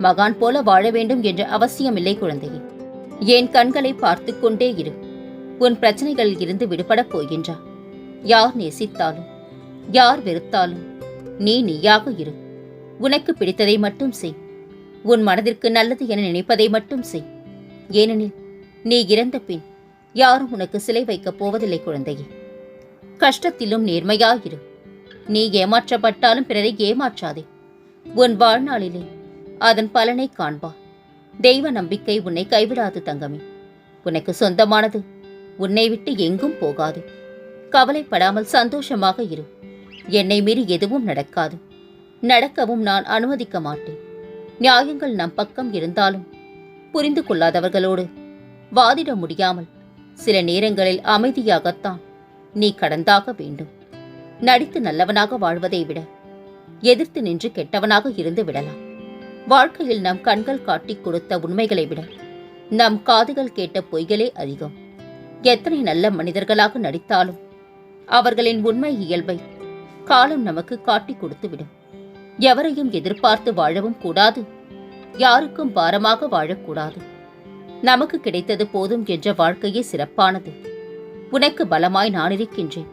மகான் போல வாழ வேண்டும் என்ற அவசியமில்லை குழந்தையே என் கண்களை பார்த்து கொண்டே இரு. உன் பிரச்சனைகளில் இருந்து விடுபடப் போகின்றா. யார் நேசித்தாலும் யார் வெறுத்தாலும் நீ நீயாக இரு. உனக்கு பிடித்ததை மட்டும் செய். உன் மனதிற்கு நல்லது என நினைப்பதை மட்டும் செய். ஏனெனில் நீ இறந்த பின் யாரும் உனக்கு சிலை வைக்கப் போவதில்லை குழந்தையே. கஷ்டத்திலும் நேர்மையாயிரு. நீ ஏமாற்றப்பட்டாலும் பிறரை ஏமாற்றாதே. உன் வாழ்நாளிலே அதன் பலனை காண்பா. தெய்வ நம்பிக்கை உன்னை கைவிடாது தங்கமே. உனக்கு சொந்தமானது உன்னை விட்டு எங்கும் போகாது. கவலைப்படாமல் சந்தோஷமாக இரு. என்னை மீறி எதுவும் நடக்காது. நடக்கவும் நான் அனுமதிக்க மாட்டேன். நியாயங்கள் நம் பக்கம் இருந்தாலும் புரிந்து கொள்ளாதவர்களோடு வாதிட முடியாமல் சில நேரங்களில் அமைதியாகத்தான் நீ கடந்தாக வேண்டும். நடித்து நல்லவனாக வாழ்வதை விட எதிர்த்து நின்று கெட்டவனாக இருந்து விடலாம். வாழ்க்கையில் நம் கண்கள் காட்டிக் கொடுத்த உண்மைகளை விட நம் காதுகள் கேட்ட பொய்களே அதிகம். எத்தனை நல்ல மனிதர்களாக நடித்தாலும் அவர்களின் உண்மை இயல்பை காலம் நமக்கு காட்டிக் கொடுத்துவிடும். எவரையும் எதிர்பார்த்து வாழவும் கூடாது. யாருக்கும் பாரமாக வாழக்கூடாது. நமக்கு கிடைத்தது போதும் என்ற வாழ்க்கையே சிறப்பானது. உனக்கு பலமாய் நான் இருக்கின்றேன்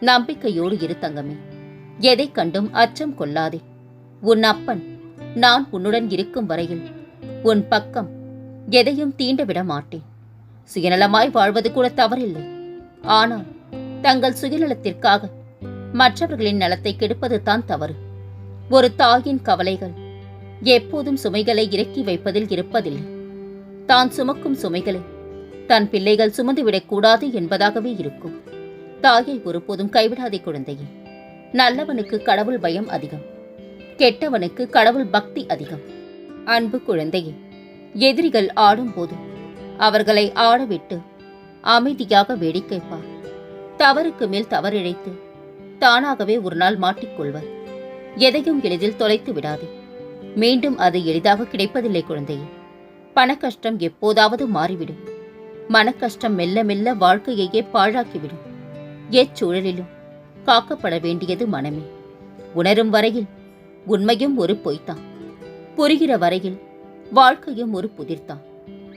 நம்பிக்கையோடு இரு தங்கமே. எதைக் கண்டும் அச்சம் கொள்ளாதே. உன் அப்பன் நான் உன்னுடன் இருக்கும் வரையில் உன் பக்கம் எதையும் தீண்ட விட மாட்டேன். சுயநலமாய் வாழ்வது கூட தவறில்லை. ஆனால் தங்கள் சுயநலத்திற்காக மற்றவர்களின் நலத்தை கெடுப்பது தான் தவறு. ஒரு தாயின் கவலைகள் எப்போதும் சுமைகளை இறக்கி வைப்பதில் இருப்பதில்லை. தான் சுமக்கும் சுமைகளை தன் பிள்ளைகள் சுமந்துவிடக் கூடாது என்பதாகவே இருக்கும். தாயை ஒருபோதும் கைவிடாதே குழந்தையே. நல்லவனுக்கு கடவுள் பயம் அதிகம். கெட்டவனுக்கு கடவுள் பக்தி அதிகம். அன்பு குழந்தையே எதிரிகள் ஆடும்போது அவர்களை ஆடவிட்டு அமைதியாக வேடிக்கை பார் தவறுக்கு மேல் தவறிழைத்து தானாகவே ஒரு நாள் மாட்டிக்கொள்வர். எதையும் எளிதில் தொலைத்து விடாதே. மீண்டும் அது எளிதாக கிடைப்பதில்லை குழந்தையே. பணக்கஷ்டம் எப்போதாவது மாறிவிடும். மனக்கஷ்டம் மெல்ல மெல்ல வாழ்க்கையையே பாழாக்கிவிடும். எச்சூழலிலும் காக்கப்பட வேண்டியது மனமே. உணரும் வரையில் உண்மையும் ஒரு பொய்தான் புரிகிற வரையில் வாழ்க்கையும் ஒரு புதிர்தான்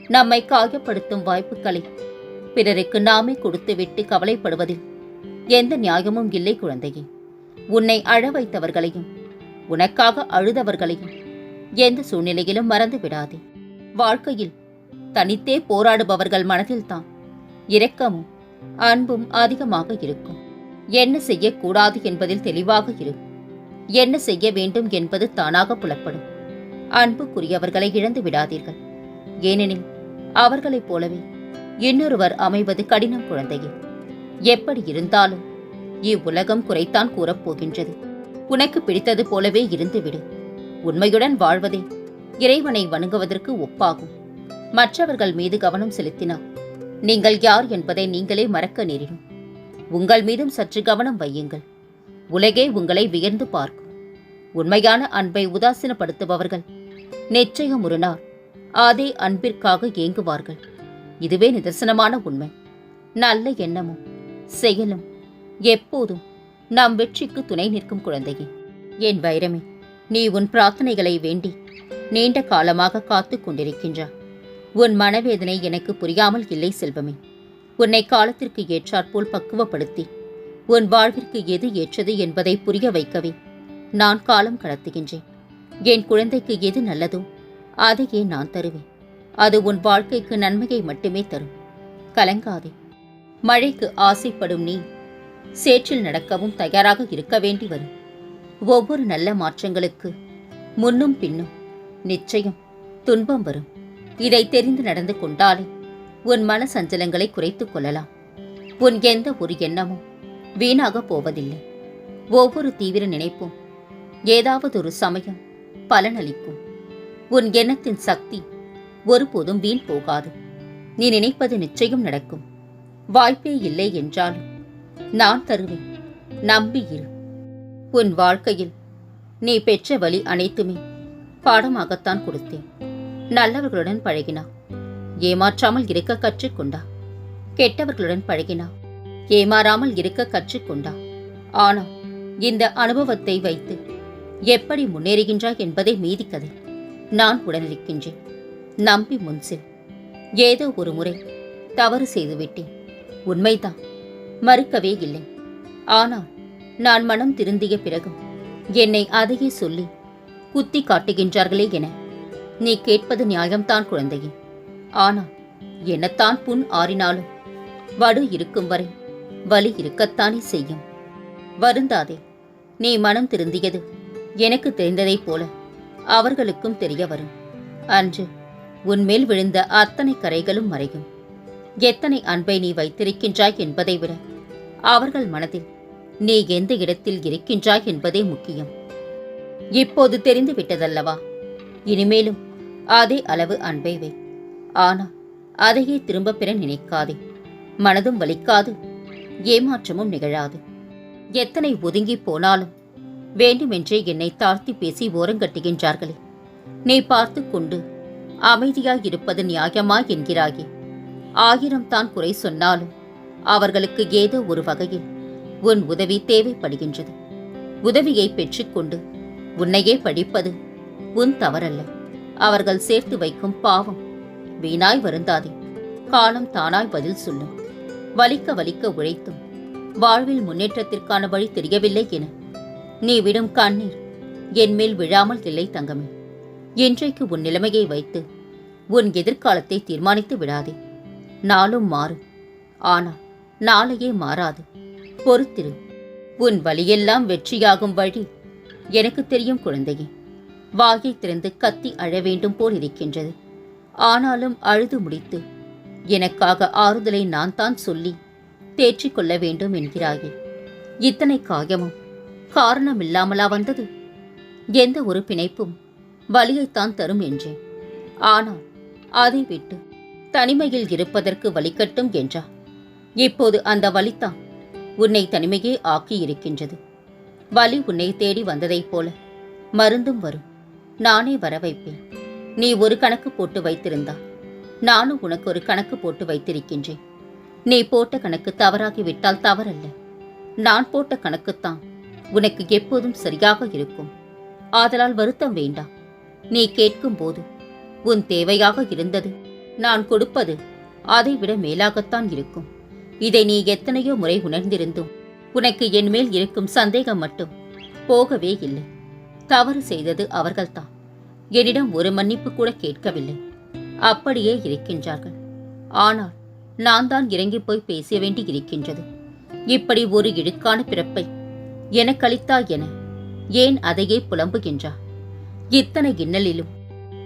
நம்மை காயப்படுத்தும் வாய்ப்புகளை பிறருக்கு நாமே கொடுத்துவிட்டு கவலைப்படுவதில் எந்த நியாயமும் இல்லை குழந்தையே. உன்னை அழ வைத்தவர்களையும் உனக்காக அழுதவர்களையும் எந்த சூழ்நிலையிலும் மறந்து விடாதே. வாழ்க்கையில் தனித்தே போராடுபவர்கள் மனதில்தான் இரக்கமும் அன்பும் அதிகமாக இருக்கும். என்ன செய்யக்கூடாது என்பதில் தெளிவாக இருக்கும். என்ன செய்ய வேண்டும் என்பது தானாக புலப்படும். அன்புக்குரியவர்களை இழந்து விடாதீர்கள். ஏனெனில் அவர்களைப் போலவே இன்னொருவர் அமைவது கடினம் குழந்தையே. எப்படி இருந்தாலும் இவ்வுலகம் குறைத்தான் கூறப்போகின்றது. உனக்கு பிடித்தது போலவே இருந்துவிடு. உண்மையுடன் வாழ்வதே இறைவனை வணங்குவதற்கு ஒப்பாகும். மற்றவர்கள் மீது கவனம் செலுத்தினார் நீங்கள் யார் என்பதை நீங்களே மறக்க நேரிடும். உங்கள் மீதும் சற்று கவனம் வையுங்கள். உலகே உங்களை வியந்து பார்க்கும். உண்மையான அன்பை உதாசீனப்படுத்துபவர்கள். நிச்சயம் ஒரு நாள் அதே அன்பிற்காக ஏங்குவார்கள். இதுவே நிதர்சனமான உண்மை. நல்ல எண்ணமும் செயலும் எப்போதும் நம் வெற்றிக்கு துணை நிற்கும் குழந்தையே. என் வைரமே நீ உன் பிரார்த்தனைகளை வேண்டி நீண்ட காலமாக காத்துக் கொண்டிருக்கின்றாய். உன் மனவேதனை எனக்கு புரியாமல் இல்லை செல்வமே. உன்னை காலத்திற்கு ஏற்றாற்போல் பக்குவப்படுத்தி உன் வாழ்விற்கு எது ஏற்றது என்பதை புரிய வைக்கவே. நான் காலம் கடத்துகின்றேன். என் குழந்தைக்கு எது நல்லதோ அதையே நான் தருவேன். அது உன் வாழ்க்கைக்கு நன்மையை மட்டுமே தரும். கலங்காதே. மழைக்கு ஆசைப்படும் நீ சேற்றில் நடக்கவும் தயாராக இருக்க வேண்டி வரும். ஒவ்வொரு நல்ல மாற்றங்களுக்கு முன்னும் பின்னும் நிச்சயம் துன்பம் வரும். இதை தெரிந்து நடந்து கொண்டாலே உன் மன சஞ்சலங்களை குறைத்துக் கொள்ளலாம். உன் எந்த ஒரு எண்ணமும் வீணாக போவதில்லை. ஒவ்வொரு தீவிர நினைப்பும் ஏதாவது ஒரு சமயம் பலனளிக்கும். உன் எண்ணத்தின் சக்தி ஒருபோதும் வீண் போகாது. நீ நினைப்பது நிச்சயம் நடக்கும். வாய்ப்பே இல்லை என்றாலும் நான் தருவேன். நம்பியில் உன் வாழ்க்கையில் நீ பெற்ற வழி அனைத்துமே பாடமாகத்தான் கொடுத்தேன். நல்லவர்களுடன் பழகினா ஏமாற்றாமல் இருக்க கற்றுக்கொண்டா கெட்டவர்களுடன் பழகினா ஏமாறாமல் இருக்க கற்றுக்கொண்டா ஆனால் இந்த அனுபவத்தை வைத்து எப்படி முன்னேறுகின்றாய் என்பதை மீதி கதை. நான் உடனிருக்கின்றேன். நம்பி முன்சில் ஏதோ ஒரு முறை தவறு செய்துவிட்டேன். உண்மைதான். மறுக்கவே இல்லை. ஆனால் நான் மனம் திருந்திய பிறகும் என்னை அதையே சொல்லி குத்தி காட்டுகின்றார்களே என நீ கேட்பது நியாயம்தான் குழந்தையே. ஆனால் என்னத்தான் புண் ஆறினாலும் வடு இருக்கும் வரை வலி இருக்கத்தானே செய்யும். வருந்தாதே நீ மனம் திருந்தியது எனக்கு தெரிந்ததைப் போல அவர்களுக்கும் தெரிய வரும். அன்று உன்மேல் விழுந்த அத்தனை கரைகளும் மறையும். எத்தனை அன்பை நீ வைத்திருக்கின்றாய் என்பதை விட அவர்கள் மனதில் நீ எந்த இடத்தில் இருக்கின்றாய் என்பதே முக்கியம். இப்போது தெரிந்து விட்டதல்லவா? இனிமேலும் அதே அளவு அன்பை வை. ஆனால் அதையே திரும்ப பெற நினைக்காதே. மனதும் வலிக்காது. ஏமாற்றமும் நிகழாது. எத்தனை ஒதுங்கி போனாலும் வேண்டுமென்றே என்னை தாழ்த்தி பேசி ஓரங்கட்டுகின்றார்களே. நீ பார்த்து கொண்டு அமைதியாய் இருப்பது நியாயமா என்கிறாயே. ஆயிரம் தான் குறை சொன்னாலும் அவர்களுக்கு ஏதோ ஒரு வகையில் உன் உதவி தேவைப்படுகின்றது. உதவியை பெற்றுக்கொண்டு உன்னையே படிப்பது உன் தவறல்ல. அவர்கள் சேர்த்து வைக்கும் பாவம் வீணாய் வருந்தாதே. காலம் தானாய் பதில் சொல்லும். வலிக்க வலிக்க உழைத்தும். வாழ்வில் முன்னேற்றத்திற்கான வழி தெரியவில்லை என. நீ விடும் கண்ணீர் என் மேல் விழாமல் இல்லை தங்கமே. இன்றைக்கு உன் நிலைமையை வைத்து உன் எதிர்காலத்தை தீர்மானித்து விடாதே. நாளும் மாறும். ஆனால் நாளையே மாறாது. பொறுத்திரு. உன் வழியெல்லாம் வெற்றியாகும் வழி எனக்கு தெரியும் குழந்தையே. வாயை திறந்து கத்தி அழ வேண்டும் போல் இருக்கின்றது. ஆனாலும் அழுது முடித்து எனக்காக ஆறுதலை நான் தான் சொல்லி தேற்றிக் கொள்ள வேண்டும் என்கிறாயே. இத்தனை காயமும் காரணமில்லாமலா வந்தது? எந்த ஒரு பிணைப்பும் வலியைத்தான் தரும் என்றேன். ஆனால் அதை விட்டு தனிமையில் இருப்பதற்கு வலிக்கட்டும் என்றார் இப்போது அந்த வலித்தான் உன்னை தனிமையே ஆக்கி இருக்கின்றது. வலி உன்னை தேடி வந்ததைப் போல மருந்தும் வரும். நானே வர வைப்பேன் நீ ஒரு கணக்கு போட்டு வைத்திருந்தா. நானும் உனக்கு ஒரு கணக்கு போட்டு வைத்திருக்கின்றேன். நீ போட்ட கணக்கு தவறாகிவிட்டால் தவறல்ல. நான் போட்ட கணக்குத்தான் உனக்கு எப்போதும் சரியாக இருக்கும். ஆதலால் வருத்தம் வேண்டாம். நீ கேட்கும் போது உன் தேவையாக இருந்தது நான் கொடுப்பது அதைவிட மேலாகத்தான் இருக்கும். இதை நீ எத்தனையோ முறை உணர்ந்திருந்தும் உனக்கு என்மேல் இருக்கும் சந்தேகம் மட்டும் போகவே இல்லை. தவறு செய்தது அவர்கள்தான். என்னிடம் ஒரு மன்னிப்பு கூட கேட்கவில்லை. அப்படியே இருக்கின்றார்கள். ஆனால் நான் தான் இறங்கி போய் பேச வேண்டி இருக்கின்றது. இப்படி ஒரு இழுக்கான பிறப்பை எனக்களித்தாய் என ஏன் அதையே புலம்புகின்றா? இத்தனை இன்னலிலும்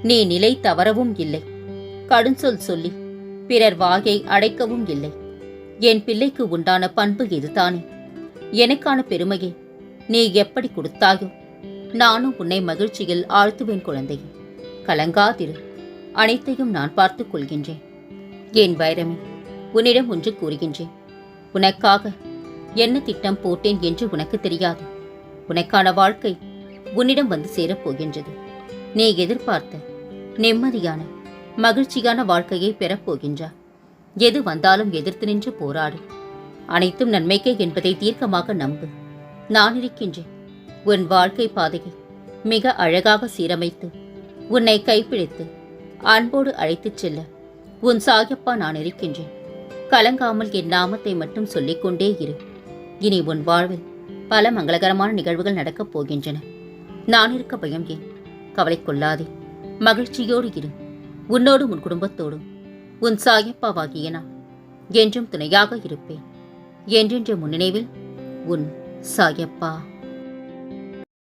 நீ நிலை தவறவும் இல்லை. கடுஞ்சொல் சொல்லி பிறர் வாயை அடைக்கவும் இல்லை. என் பிள்ளைக்கு உண்டான பண்பு இதுதானே. எனக்கான பெருமையை நீ எப்படி கொடுத்தாயோ நானும் உன்னை மகிழ்ச்சியில் ஆழ்த்துவேன் குழந்தையே. கலங்காதிரு. அனைத்தையும் நான் பார்த்துக் கொள்கின்றேன். என் வைரமே உன்னிடம் ஒன்று கூறுகின்றேன். உனக்காக என்ன திட்டம் போட்டேன் என்று உனக்கு தெரியாது. உனக்கான வாழ்க்கை உன்னிடம் வந்து சேரப் போகின்றது. நீ எதிர்பார்த்த நிம்மதியான மகிழ்ச்சியான வாழ்க்கையை பெறப் போகின்றா. எது வந்தாலும் எதிர்த்து நின்று போராடு. அனைத்தும் நன்மைக்கே என்பதை தீர்க்கமாக நம்பு. நான் இருக்கின்றேன். உன் வாழ்க்கை பாதையை மிக அழகாக சீரமைத்து உன்னை கைப்பிடித்து அன்போடு அழைத்துச் செல்ல உன் சாயப்பா நான் இருக்கின்றேன். கலங்காமல் என் நாமத்தை மட்டும் சொல்லிக்கொண்டே இரு. இனி உன் வாழ்வில் பல மங்களகரமான நிகழ்வுகள் நடக்கப் போகின்றன. நான் இருக்க பயம் ஏன்? கவலை கொள்ளாதே. மகிழ்ச்சியோடு இரு. உன்னோடும் உன் குடும்பத்தோடும். உன் சாயப்பாவாகிய நான் என்றும் துணையாக இருப்பேன். என்றென்ற முன்னினைவில் உன் சாயப்பா.